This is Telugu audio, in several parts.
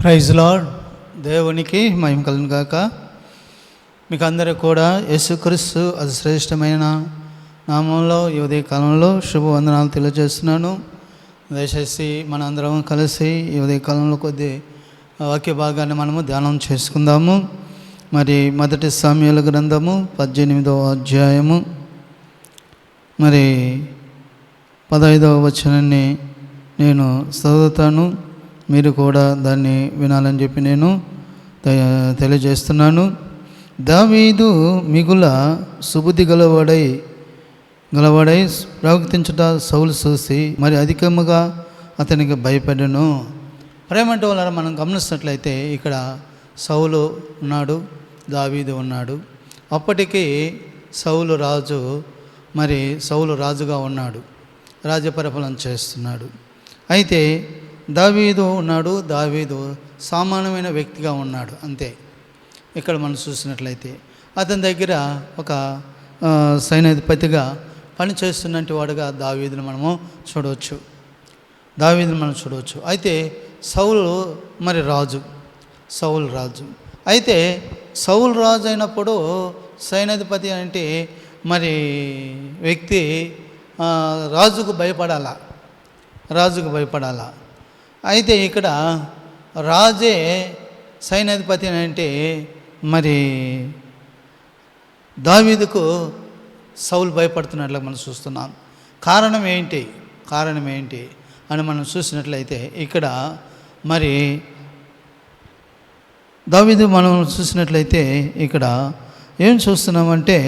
ప్రైజ్ లాడ్ దేవునికి మహిమ కలను గాక. మీకు అందరూ కూడా యేసుక్రీస్తు అది శ్రేష్టమైన నామంలో ఈ ఉదయ కాలంలో శుభవందనాలు తెలియజేస్తున్నాను. దయచేసి మన అందరం కలిసి ఈ ఉదయ కాలంలో కొద్ది వాక్య భాగాన్ని మనము ధ్యానం చేసుకుందాము. మరి మొదటి సామ్యాల గ్రంథము పద్దెనిమిదవ అధ్యాయము. మరి పదహైదవ వచనాన్ని నేను చదువుతాను. మీరు కూడా దాన్ని వినాలని చెప్పి నేను తెలియజేస్తున్నాను. దావీదు మిగుల సుబుద్ధి గలవాడై గలవాడై ప్రవర్తించుట సౌలు చూసి మరి అధికముగా అతనికి భయపడను. ప్రేమంటే వాళ్ళ మనం గమనిస్తున్నట్లయితే ఇక్కడ సౌలు ఉన్నాడు దావీదు ఉన్నాడు. అప్పటికి సౌలు రాజు మరి సౌలు రాజుగా ఉన్నాడు రాజ్యపరిపాలన చేస్తున్నాడు. అయితే దావీదు ఉన్నాడు దావీదు సామాన్యమైన వ్యక్తిగా ఉన్నాడు అంతే. ఇక్కడ మనం చూసినట్లయితే అతని దగ్గర ఒక సైన్యాధిపతిగా పనిచేస్తున్నటువంటి వాడుగా దావీదును మనము చూడవచ్చు. దావీదును మనం చూడవచ్చు. అయితే సౌలు మరి రాజు సౌలు రాజు. అయితే సౌలు రాజు అయినప్పుడు సైన్యాధిపతి అంటే మరి వ్యక్తి రాజుకు భయపడాలా రాజుకు భయపడాలా. అయితే ఇక్కడ రాజే సైన్యాధిపతి అంటే మరి దావీదుకు సౌలు భయపడుతున్నట్లు మనం చూస్తున్నాం. కారణం ఏంటి? కారణం ఏంటి? అని మనం చూసినట్లయితే ఇక్కడ మరి దావీదు మనం చూసినట్లయితే ఇక్కడ ఏం చూస్తున్నామంటే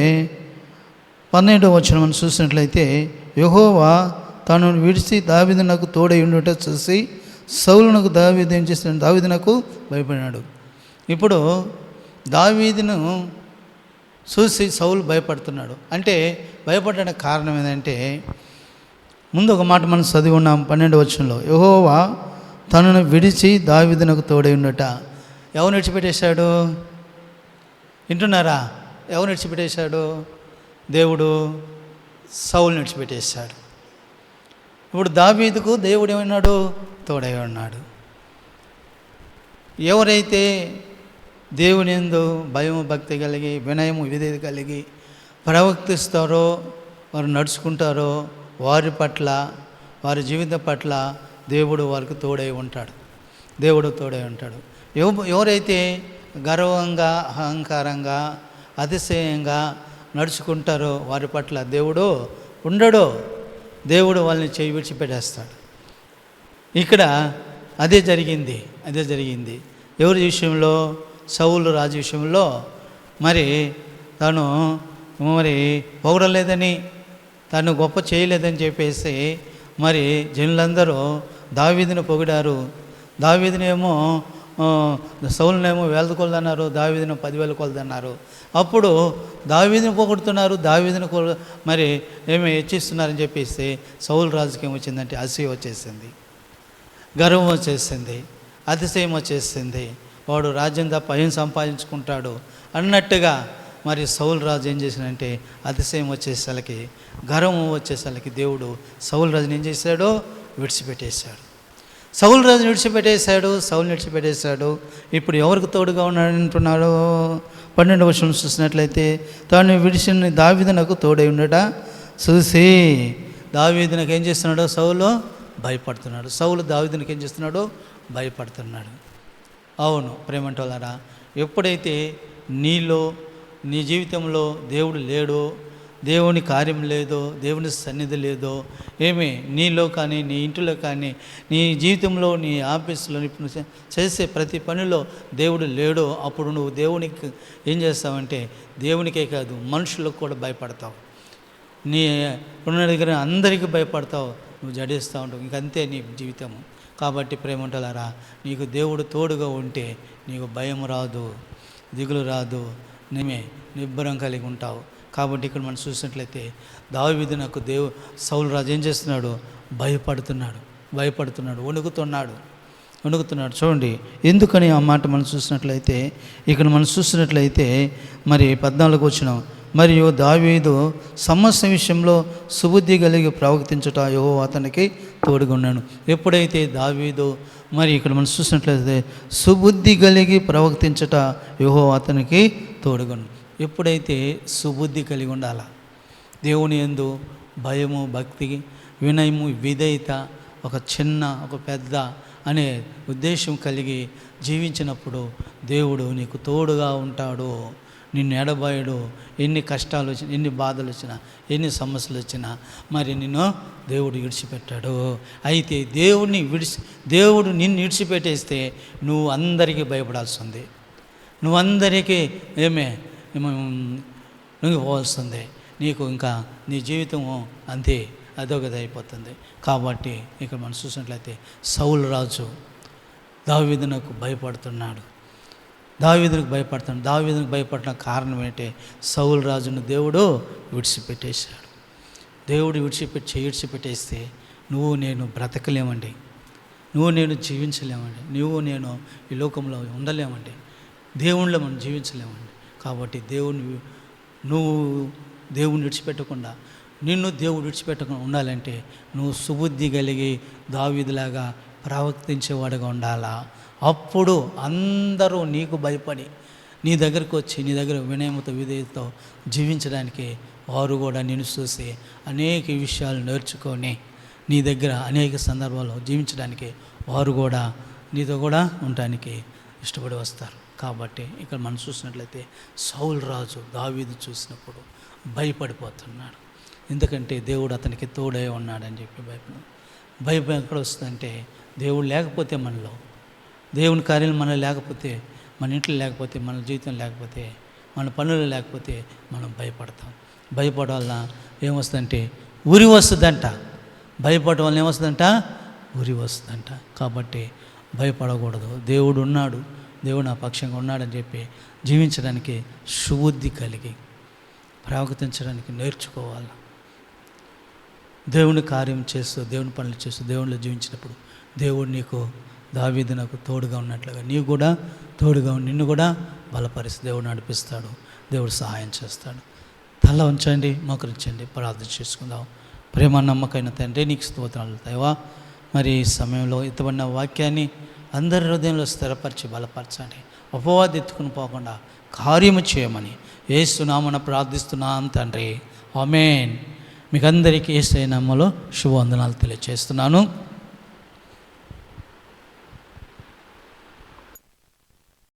పన్నెండో వచ్చిన మనం చూసినట్లయితే యహోవా తాను విడిచి దావీదు నాకు తోడై ఉండుట చూసి సౌలునకు దావీదు ఏం చేస్తున్నాడు దావీదు నాకు భయపడినాడు. ఇప్పుడు దావీదును చూసి సౌలు భయపడుతున్నాడు. అంటే భయపడడానికి కారణం ఏంటంటే ముందు ఒక మాట మనం చదివి ఉన్నాం పన్నెండు వచ్చంలో యహోవా తనను విడిచి దావీదునకు తోడై ఉండట. ఎవరు విడిచిపెట్టేశాడు? వింటున్నారా? ఎవరు విడిచిపెట్టేశాడు? దేవుడు సౌలు విడిచిపెట్టేశాడు. ఇప్పుడు దావీదుకు దేవుడు ఏమన్నాడు? తోడై ఉన్నాడు ఎవరైతే దేవుని ఎందు భయము భక్తి కలిగి వినయము విధేయత కలిగి ప్రవర్తిస్తారో వారు నడుచుకుంటారో వారి పట్ల వారి జీవితం పట్ల దేవుడు వారికి తోడై ఉంటాడు. దేవుడు తోడై ఉంటాడు. ఎవరైతే గర్వంగా అహంకారంగా అతిశయంగా నడుచుకుంటారో వారి పట్ల దేవుడు ఉండడో. దేవుడు వాళ్ళని చేయి విడిచిపెట్టేస్తాడు. ఇక్కడ అదే జరిగింది అదే జరిగింది. ఎవరి విషయంలో? సౌలు రాజు విషయంలో. మరి తను మరి పొగడలేదని తను గొప్ప చేయలేదని చెప్పేసి మరి జనులందరూ దావీదుని పొగిడారు. దావీదునేమో సౌలనేమో వేల కొలదన్నారు దావీదును పదివేల కొలదన్నారు. అప్పుడు దావీదిని పొగుడుతున్నారు దావీదుని మరి ఏమి హెచ్చిస్తున్నారని చెప్పేసి సౌలు రాజుకి ఏమొచ్చిందంటే అసూయ వచ్చేసింది. గర్వం వచ్చేసింది అతిశయం వచ్చేసింది వాడు రాజ్యం తప్ప ఏం సంపాదించుకుంటాడు అన్నట్టుగా మరి సౌలు రాజు ఏం చేసినంటే అతిశయం వచ్చేసరికి గర్వం వచ్చేసరికి దేవుడు సౌలు రాజుని ఏం చేశాడో విడిచిపెట్టేశాడు. సౌలు రాజుని విడిచిపెట్టేశాడు సౌలు విడిచిపెట్టేశాడు. ఇప్పుడు ఎవరికి తోడుగా ఉన్నాడంటున్నాడు పన్నెండు వర్షం చూసినట్లయితే తాను విడిచిన దావిదనకు తోడై ఉండట చూసి దావీదునకు ఏం చేస్తున్నాడో సౌలు? భయపడుతున్నాడు. సౌలు దావిదునికి ఏం చేస్తున్నాడో? భయపడుతున్నాడు. అవును ప్రేమంటోలారా ఎప్పుడైతే నీలో నీ జీవితంలో దేవుడు లేడో దేవుని కార్యం లేదో దేవుని సన్నిధి లేదో ఏమి నీలో కానీ నీ ఇంటిలో కానీ నీ జీవితంలో నీ ఆఫీసులో ఇప్పుడు చేసే ప్రతి పనిలో దేవుడు లేడో అప్పుడు నువ్వు దేవునికి ఏం చేస్తావంటే దేవునికే కాదు మనుషులకు కూడా భయపడతావు. నీ ఉన్న దగ్గర అందరికీ భయపడతావు. నువ్వు జడిస్తూ ఉంటావు. ఇంకంతే నీ జీవితం కాబట్టి ప్రేమంటలారా నీకు దేవుడు తోడుగా ఉంటే నీకు భయం రాదు దిగులు రాదు నేమే నిబ్బరం కలిగి ఉంటావు. కాబట్టి ఇక్కడ మనం చూసినట్లయితే దావీదు నాకు దేవు సౌలు రాజు ఏం చేస్తున్నాడు? భయపడుతున్నాడు భయపడుతున్నాడు వణుకుతున్నాడు వణుకుతున్నాడు. చూడండి ఎందుకని ఆ మాట మనం చూసినట్లయితే ఇక్కడ మనం చూసినట్లయితే మరి పద్నాలుగు వచ్చినాం. మరియు దావీదు సమస్య విషయంలో సుబుద్ధి కలిగి ప్రవర్తించుట యహో అతనికి తోడుగున్నాను ఎప్పుడైతే దావీదు మరి ఇక్కడ మనం చూసినట్లయితే సుబుద్ధి కలిగి ప్రవర్తించట యోహో అతనికి తోడుగా ఎప్పుడైతే సుబుద్ధి కలిగి ఉండాలా? దేవుని ఎందు భయము భక్తి వినయము విధేయత ఒక చిన్న ఒక పెద్ద అనే ఉద్దేశం కలిగి జీవించినప్పుడు దేవుడు నీకు తోడుగా ఉంటాడు. నిన్ను ఎడబాయడు ఎన్ని కష్టాలు వచ్చినా ఎన్ని బాధలు వచ్చినా ఎన్ని సమస్యలు వచ్చినా మరి నిన్ను దేవుడు విడిచిపెట్టాడు. అయితే దేవుడిని విడిచి దేవుడు నిన్ను విడిచిపెట్టేస్తే నువ్వు అందరికీ భయపడాల్సి ఉంది. నువ్వు అందరికీ ఏమే లొంగిపోవాల్సిందే. నీకు ఇంకా నీ జీవితం అంతే అదొకది అయిపోతుంది. కాబట్టి ఇక్కడ మనం చూసినట్లయితే సౌలు రాజు దావిదనకు భయపడుతున్నాడు. దావీదునికి భయపడతాను దావీదునికి భయపడిన కారణం ఏంటి సౌలు రాజును దేవుడు విడిచిపెట్టేశాడు. దేవుడు విడిచిపెట్టి విడిచిపెట్టేస్తే నువ్వు నేను బ్రతకలేమండి. నువ్వు నేను జీవించలేమండి. నువ్వు నేను ఈ లోకంలో ఉండలేమండి. దేవుణ్ణిలో మనం జీవించలేమండి. కాబట్టి దేవుని నువ్వు దేవుని విడిచిపెట్టకుండా నిన్ను దేవుడు విడిచిపెట్టకుండా ఉండాలంటే నువ్వు సుబుద్ధి కలిగి దావీదిలాగా ప్రవర్తించేవాడుగా ఉండాలా? అప్పుడు అందరూ నీకు భయపడి నీ దగ్గరకు వచ్చి నీ దగ్గర వినయముతో విధేయతో జీవించడానికి వారు కూడా నేను చూసి అనేక విషయాలు నేర్చుకొని నీ దగ్గర అనేక సందర్భాల్లో జీవించడానికి వారు కూడా నీతో కూడా ఉండటానికి ఇష్టపడి వస్తారు. కాబట్టి ఇక్కడ మనం చూసినట్లయితే సౌల్ రాజు దావీదు చూసినప్పుడు భయపడిపోతున్నాడు. ఎందుకంటే దేవుడు అతనికి తోడై ఉన్నాడని చెప్పి భయపడి భయం ఎక్కడ వస్తుందంటే దేవుడు లేకపోతే మనలో దేవుని కార్యాలు మనలో లేకపోతే మన ఇంట్లో లేకపోతే మన జీవితం లేకపోతే మన పనులు లేకపోతే మనం భయపడతాం. భయపడాలన ఏమొస్తుందంటే ఉరి వస్తుందంట. భయపడడం వల్ల ఏమొస్తుందంట? ఉరి వస్తుందంట. కాబట్టి భయపడకూడదు. దేవుడు ఉన్నాడు. దేవుడు నా పక్షంగా ఉన్నాడని చెప్పి జీవించడానికి సుబుద్ధి కలిగి ప్రవర్తించడానికి నేర్చుకోవాలి. దేవుని కార్యం చేస్తూ దేవుని పనులు చేస్తూ దేవునిలో జీవించినప్పుడు దేవుడు నీకు దావీదు నాకు తోడుగా ఉన్నట్లుగా. నీవు కూడా తోడుగా నిన్ను కూడా బలపరిచి దేవుడు నడిపిస్తాడు దేవుడు సహాయం చేస్తాడు. తల ఉంచండి మోకరించండి ప్రార్థన చేసుకుందాం. ప్రేమ నమ్మకైన తండ్రి నీకు స్తోత్రాలు దైవా. మరి ఈ సమయంలో ఇతబడిన వాక్యాన్ని అందరి హృదయంలో స్థిరపరిచి బలపరచండి. అపవాది ఎత్తుకుని పోకుండా కార్యము చేయమని ఏసునామన ప్రార్థిస్తున్నాం తండ్రి. ఆమెన్. మీకందరికీ ఏసైనామలో శుభవందనాలు తెలియజేస్తున్నాను.